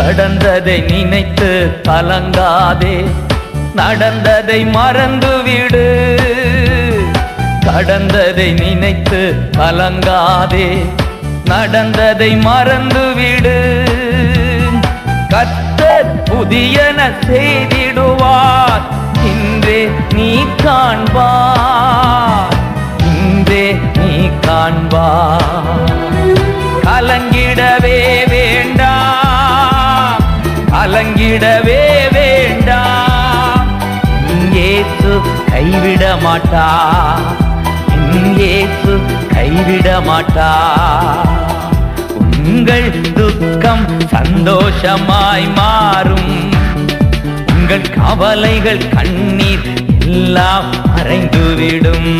கடந்ததை நினைத்து கலங்காதே. நடந்ததை மறந்துவிடு. கடந்ததை நினைத்து கலங்காதே. நடந்ததை மறந்துவிடு. கத்தர் புதியன செய்திடுவார். இன்றே நீ காண்பார். இன்றே நீ காண்பார். கைவிடவே வேண்டாம் இயேசு கைவிட மாட்டா. இயேசு கைவிட மாட்டா. உங்கள் துக்கம் சந்தோஷமாய் மாறும். உங்கள் கவலைகள் கண்ணீர் எல்லாம் மறைந்துவிடும்.